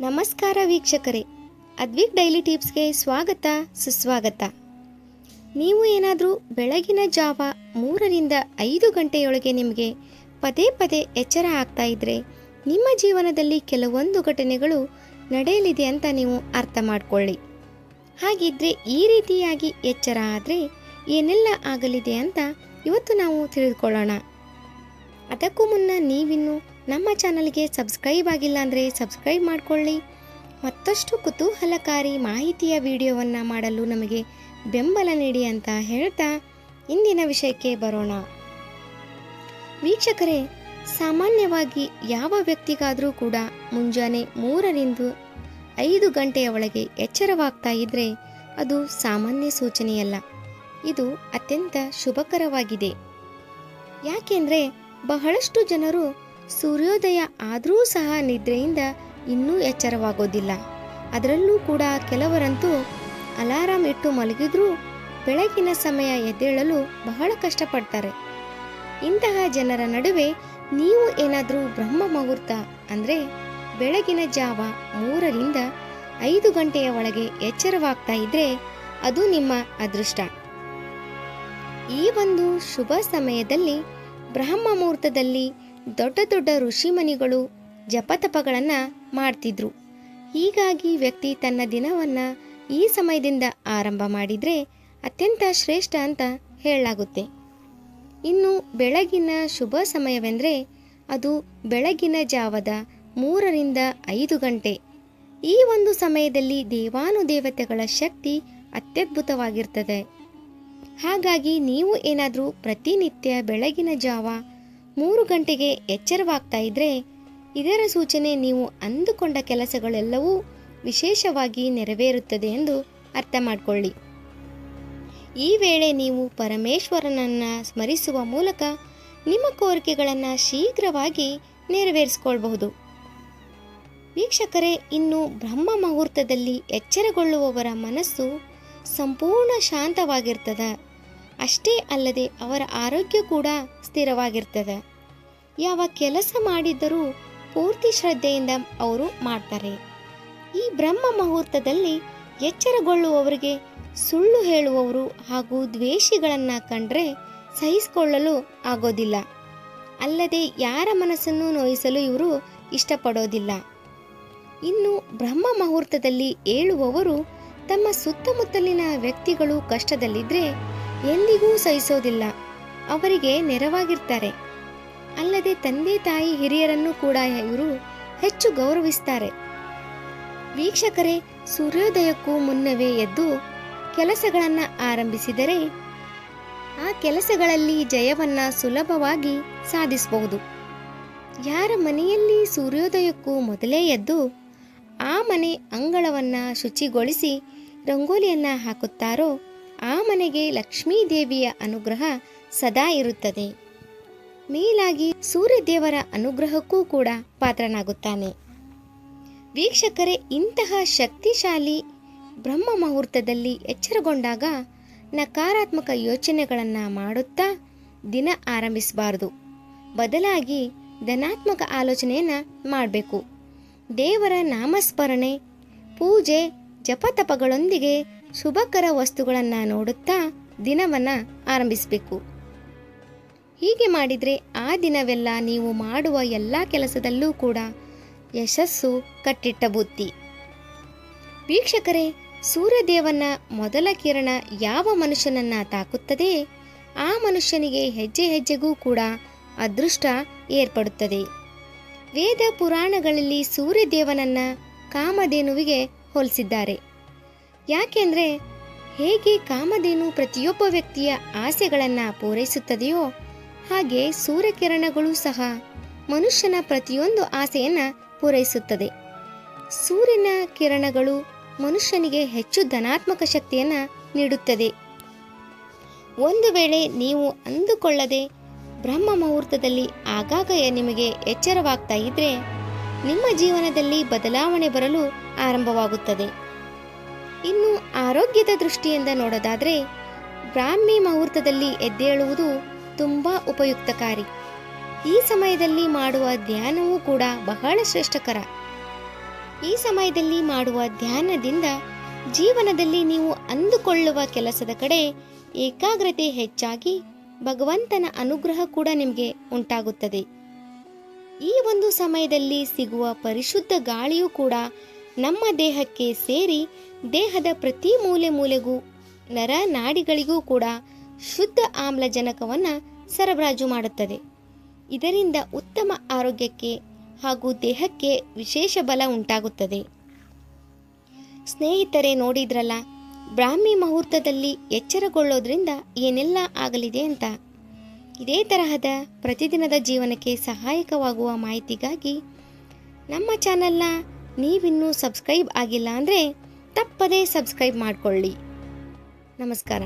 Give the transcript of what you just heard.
ನಮಸ್ಕಾರ ವೀಕ್ಷಕರೇ. ಅದ್ವಿಕ್ ಡೈಲಿ ಟಿಪ್ಸ್ಗೆ ಸ್ವಾಗತ, ಸುಸ್ವಾಗತ. ನೀವು ಏನಾದರೂ ಬೆಳಗಿನ ಜಾವ ಮೂರರಿಂದ ಐದು ಗಂಟೆಯೊಳಗೆ ನಿಮಗೆ ಪದೇ ಪದೇ ಎಚ್ಚರ ಆಗ್ತಾ ಇದ್ರೆ ನಿಮ್ಮ ಜೀವನದಲ್ಲಿ ಕೆಲವೊಂದು ಘಟನೆಗಳು ನಡೆಯಲಿದೆ ಅಂತ ನೀವು ಅರ್ಥ ಮಾಡಿಕೊಳ್ಳಿ. ಹಾಗಿದ್ರೆ ಈ ರೀತಿಯಾಗಿ ಎಚ್ಚರ ಆದರೆ ಏನೆಲ್ಲ ಆಗಲಿದೆ ಅಂತ ಇವತ್ತು ನಾವು ತಿಳಿದುಕೊಳ್ಳೋಣ. ಅದಕ್ಕೂ ಮುನ್ನ ನೀವಿನ್ನು ನಮ್ಮ ಚಾನಲ್ಗೆ ಸಬ್ಸ್ಕ್ರೈಬ್ ಆಗಿಲ್ಲ ಅಂದರೆ ಸಬ್ಸ್ಕ್ರೈಬ್ ಮಾಡಿಕೊಳ್ಳಿ. ಮತ್ತಷ್ಟು ಕುತೂಹಲಕಾರಿ ಮಾಹಿತಿಯ ವಿಡಿಯೋವನ್ನು ಮಾಡಲು ನಮಗೆ ಬೆಂಬಲ ನೀಡಿ ಅಂತ ಹೇಳ್ತಾ ಇಂದಿನ ವಿಷಯಕ್ಕೆ ಬರೋಣ. ವೀಕ್ಷಕರೇ, ಸಾಮಾನ್ಯವಾಗಿ ಯಾವ ವ್ಯಕ್ತಿಗಾದರೂ ಕೂಡ ಮುಂಜಾನೆ ಮೂರರಿಂದ ಐದು ಗಂಟೆಯ ಒಳಗೆ ಎಚ್ಚರವಾಗ್ತಾ ಇದ್ದರೆ ಅದು ಸಾಮಾನ್ಯ ಸೂಚನೆಯಲ್ಲ. ಇದು ಅತ್ಯಂತ ಶುಭಕರವಾಗಿದೆ. ಯಾಕೆಂದರೆ ಬಹಳಷ್ಟು ಜನರು ಸೂರ್ಯೋದಯ ಆದರೂ ಸಹ ನಿದ್ರೆಯಿಂದ ಇನ್ನೂ ಎಚ್ಚರವಾಗೋದಿಲ್ಲ. ಅದರಲ್ಲೂ ಕೂಡ ಕೆಲವರಂತೂ ಅಲಾರಾಮ್ ಇಟ್ಟು ಮಲಗಿದ್ರೂ ಬೆಳಗಿನ ಸಮಯ ಎದ್ದೇಳಲು ಬಹಳ ಕಷ್ಟಪಡ್ತಾರೆ. ಇಂತಹ ಜನರ ನಡುವೆ ನೀವು ಏನಾದರೂ ಬ್ರಹ್ಮ ಮುಹೂರ್ತ ಅಂದರೆ ಬೆಳಗಿನ ಜಾವ ಮೂರರಿಂದ ಐದು ಗಂಟೆಯ ಒಳಗೆ ಎಚ್ಚರವಾಗ್ತಾ ಇದ್ರೆ ಅದು ನಿಮ್ಮ ಅದೃಷ್ಟ. ಈ ಒಂದು ಶುಭ ಸಮಯದಲ್ಲಿ ಬ್ರಹ್ಮ ಮುಹೂರ್ತದಲ್ಲಿ ದೊಡ್ಡ ದೊಡ್ಡ ಋಷಿಮನಿಗಳು ಜಪತಪಗಳನ್ನು ಮಾಡ್ತಿದ್ರು. ಹೀಗಾಗಿ ವ್ಯಕ್ತಿ ತನ್ನ ದಿನವನ್ನು ಈ ಸಮಯದಿಂದ ಆರಂಭ ಮಾಡಿದರೆ ಅತ್ಯಂತ ಶ್ರೇಷ್ಠ ಅಂತ ಹೇಳಲಾಗುತ್ತೆ. ಇನ್ನು ಬೆಳಗಿನ ಶುಭ ಸಮಯವೆಂದರೆ ಅದು ಬೆಳಗಿನ ಜಾವದ ಮೂರರಿಂದ ಐದು ಗಂಟೆ. ಈ ಒಂದು ಸಮಯದಲ್ಲಿ ದೇವಾನುದೇವತೆಗಳ ಶಕ್ತಿ ಅತ್ಯದ್ಭುತವಾಗಿರ್ತದೆ. ಹಾಗಾಗಿ ನೀವು ಏನಾದರೂ ಪ್ರತಿನಿತ್ಯ ಬೆಳಗಿನ ಜಾವ ಮೂರು ಗಂಟೆಗೆ ಎಚ್ಚರವಾಗ್ತಾ ಇದ್ರೆ ಇದರ ಸೂಚನೆ ನೀವು ಅಂದುಕೊಂಡ ಕೆಲಸಗಳೆಲ್ಲವೂ ವಿಶೇಷವಾಗಿ ನೆರವೇರುತ್ತದೆ ಎಂದು ಅರ್ಥ ಮಾಡಿಕೊಳ್ಳಿ. ಈ ವೇಳೆ ನೀವು ಪರಮೇಶ್ವರನನ್ನ ಸ್ಮರಿಸುವ ಮೂಲಕ ನಿಮ್ಮ ಕೋರಿಕೆಗಳನ್ನು ಶೀಘ್ರವಾಗಿ ನೆರವೇರಿಸಿಕೊಳ್ಬಹುದು. ವೀಕ್ಷಕರೇ, ಇನ್ನು ಬ್ರಹ್ಮ ಮುಹೂರ್ತದಲ್ಲಿ ಎಚ್ಚರಗೊಳ್ಳುವವರ ಮನಸ್ಸು ಸಂಪೂರ್ಣ ಶಾಂತವಾಗಿರ್ತದೆ. ಅಷ್ಟೇ ಅಲ್ಲದೆ ಅವರ ಆರೋಗ್ಯ ಕೂಡ ಸ್ಥಿರವಾಗಿರ್ತದೆ. ಯಾವ ಕೆಲಸ ಮಾಡಿದ್ದರೂ ಪೂರ್ತಿ ಶ್ರದ್ಧೆಯಿಂದ ಅವರು ಮಾಡ್ತಾರೆ. ಈ ಬ್ರಹ್ಮ ಮುಹೂರ್ತದಲ್ಲಿ ಎಚ್ಚರಗೊಳ್ಳುವವರಿಗೆ ಸುಳ್ಳು ಹೇಳುವವರು ಹಾಗೂ ದ್ವೇಷಿಗಳನ್ನು ಕಂಡ್ರೆ ಸಹಿಸಿಕೊಳ್ಳಲು ಆಗೋದಿಲ್ಲ. ಅಲ್ಲದೆ ಯಾರ ಮನಸ್ಸನ್ನು ನೋಯಿಸಲು ಇವರು ಇಷ್ಟಪಡೋದಿಲ್ಲ. ಇನ್ನು ಬ್ರಹ್ಮ ಮುಹೂರ್ತದಲ್ಲಿ ಏಳುವವರು ತಮ್ಮ ಸುತ್ತಮುತ್ತಲಿನ ವ್ಯಕ್ತಿಗಳು ಕಷ್ಟದಲ್ಲಿದ್ದರೆ ಎಂದಿಗೂ ಸಹಿಸೋದಿಲ್ಲ. ಅವರಿಗೆ ನೆರವಾಗಿರ್ತಾರೆ. ಅಲ್ಲದೆ ತಂದೆ ತಾಯಿ ಹಿರಿಯರನ್ನು ಕೂಡ ಇವರು ಹೆಚ್ಚು ಗೌರವಿಸ್ತಾರೆ. ವೀಕ್ಷಕರೇ, ಸೂರ್ಯೋದಯಕ್ಕೂ ಮುನ್ನವೇ ಎದ್ದು ಕೆಲಸಗಳನ್ನು ಆರಂಭಿಸಿದರೆ ಆ ಕೆಲಸಗಳಲ್ಲಿ ಜಯವನ್ನು ಸುಲಭವಾಗಿ ಸಾಧಿಸಬಹುದು. ಯಾರ ಮನೆಯಲ್ಲಿ ಸೂರ್ಯೋದಯಕ್ಕೂ ಮೊದಲೇ ಎದ್ದು ಆ ಮನೆ ಅಂಗಳವನ್ನು ಶುಚಿಗೊಳಿಸಿ ರಂಗೋಲಿಯನ್ನು ಹಾಕುತ್ತಾರೋ ಆ ಮನೆಗೆ ಲಕ್ಷ್ಮೀ ದೇವಿಯ ಅನುಗ್ರಹ ಸದಾ ಇರುತ್ತದೆ. ಮೇಲಾಗಿ ಸೂರ್ಯದೇವರ ಅನುಗ್ರಹಕ್ಕೂ ಕೂಡ ಪಾತ್ರನಾಗುತ್ತಾನೆ. ವೀಕ್ಷಕರೇ, ಇಂತಹ ಶಕ್ತಿಶಾಲಿ ಬ್ರಹ್ಮ ಮುಹೂರ್ತದಲ್ಲಿ ಎಚ್ಚರಗೊಂಡಾಗ ನಕಾರಾತ್ಮಕ ಯೋಚನೆಗಳನ್ನು ಮಾಡುತ್ತಾ ದಿನ ಆರಂಭಿಸಬಾರದು. ಬದಲಾಗಿ ಧನಾತ್ಮಕ ಆಲೋಚನೆಯನ್ನು ಮಾಡಬೇಕು. ದೇವರ ನಾಮಸ್ಮರಣೆ, ಪೂಜೆ, ಜಪತಪಗಳೊಂದಿಗೆ ಶುಭಕರ ವಸ್ತುಗಳನ್ನು ನೋಡುತ್ತಾ ದಿನವನ್ನು ಆರಂಭಿಸಬೇಕು. ಹೀಗೆ ಮಾಡಿದರೆ ಆ ದಿನವೆಲ್ಲ ನೀವು ಮಾಡುವ ಎಲ್ಲ ಕೆಲಸದಲ್ಲೂ ಕೂಡ ಯಶಸ್ಸು ಕಟ್ಟಿಟ್ಟ ಬುದ್ಧಿ. ವೀಕ್ಷಕರೇ, ಸೂರ್ಯದೇವನ ಮೊದಲ ಕಿರಣ ಯಾವ ಮನುಷ್ಯನನ್ನ ತಾಕುತ್ತದೆ? ಆ ಮನುಷ್ಯನಿಗೆ ಹೆಜ್ಜೆ ಹೆಜ್ಜೆಗೂ ಕೂಡ ಅದೃಷ್ಟ ಏರ್ಪಡುತ್ತದೆ. ವೇದ ಪುರಾಣಗಳಲ್ಲಿ ಸೂರ್ಯದೇವನನ್ನ ಕಾಮಧೇನುವಿಗೆ ಹೋಲಿಸಿದ್ದಾರೆ. ಯಾಕೆಂದ್ರೆ ಹೇಗೆ ಕಾಮಧೇನು ಪ್ರತಿಯೊಬ್ಬ ವ್ಯಕ್ತಿಯ ಆಸೆಗಳನ್ನು ಪೂರೈಸುತ್ತದೆಯೋ ಹಾಗೆ ಸೂರ್ಯಕಿರಣಗಳು ಸಹ ಮನುಷ್ಯನ ಪ್ರತಿಯೊಂದು ಆಸೆಯನ್ನು ಪೂರೈಸುತ್ತದೆ. ಸೂರ್ಯನ ಕಿರಣಗಳು ಮನುಷ್ಯನಿಗೆ ಹೆಚ್ಚು ಧನಾತ್ಮಕ ಶಕ್ತಿಯನ್ನು ನೀಡುತ್ತದೆ. ಒಂದು ವೇಳೆ ನೀವು ಅಂದುಕೊಳ್ಳದೆ ಬ್ರಹ್ಮ ಮುಹೂರ್ತದಲ್ಲಿ ಆಗಾಗ ನಿಮಗೆ ಎಚ್ಚರವಾಗ್ತಾ ಇದ್ರೆ ನಿಮ್ಮ ಜೀವನದಲ್ಲಿ ಬದಲಾವಣೆ ಬರಲು ಆರಂಭವಾಗುತ್ತದೆ. ಇನ್ನು ಆರೋಗ್ಯದ ದೃಷ್ಟಿಯಿಂದ ನೋಡೋದಾದರೆ ಬ್ರಾಹ್ಮಿ ಮುಹೂರ್ತದಲ್ಲಿ ಎದ್ದೇಳುವುದು ತುಂಬ ಉಪಯುಕ್ತಕಾರಿ. ಈ ಸಮಯದಲ್ಲಿ ಮಾಡುವ ಧ್ಯಾನವೂ ಕೂಡ ಬಹಳ ಶ್ರೇಷ್ಠಕರ. ಈ ಸಮಯದಲ್ಲಿ ಮಾಡುವ ಧ್ಯಾನದಿಂದ ಜೀವನದಲ್ಲಿ ನೀವು ಅಂದುಕೊಳ್ಳುವ ಕೆಲಸದ ಕಡೆ ಏಕಾಗ್ರತೆ ಹೆಚ್ಚಾಗಿ ಭಗವಂತನ ಅನುಗ್ರಹ ಕೂಡ ನಿಮಗೆ ಉಂಟಾಗುತ್ತದೆ. ಈ ಒಂದು ಸಮಯದಲ್ಲಿ ಸಿಗುವ ಪರಿಶುದ್ಧ ಗಾಳಿಯೂ ಕೂಡ ನಮ್ಮ ದೇಹಕ್ಕೆ ಸೇರಿ ದೇಹದ ಪ್ರತಿ ಮೂಲೆ ಮೂಲೆಗೂ, ನರ ನಾಡಿಗಳಿಗೂ ಕೂಡ ಶುದ್ಧ ಆಮ್ಲಜನಕವನ್ನು ಸರಬರಾಜು ಮಾಡುತ್ತದೆ. ಇದರಿಂದ ಉತ್ತಮ ಆರೋಗ್ಯಕ್ಕೆ ಹಾಗೂ ದೇಹಕ್ಕೆ ವಿಶೇಷ ಬಲ ಉಂಟಾಗುತ್ತದೆ. ಸ್ನೇಹಿತರೆ, ನೋಡಿದ್ರಲ್ಲ, ಬ್ರಾಹ್ಮಿ ಮುಹೂರ್ತದಲ್ಲಿ ಎಚ್ಚರಗೊಳ್ಳೋದ್ರಿಂದ ಏನೆಲ್ಲ ಆಗಲಿದೆ ಅಂತ? ಇದೇ ತರಹದ ಪ್ರತಿದಿನದ ಜೀವನಕ್ಕೆ ಸಹಾಯಕವಾಗುವ ಮಾಹಿತಿಗಾಗಿ ನಮ್ಮ ಚಾನಲ್ನ ನೀವಿನ್ನೂ ಸಬ್ಸ್ಕ್ರೈಬ್ ಆಗಿಲ್ಲ ಅಂದರೆ ತಪ್ಪದೇ ಸಬ್ಸ್ಕ್ರೈಬ್ ಮಾಡಿಕೊಳ್ಳಿ. ನಮಸ್ಕಾರ.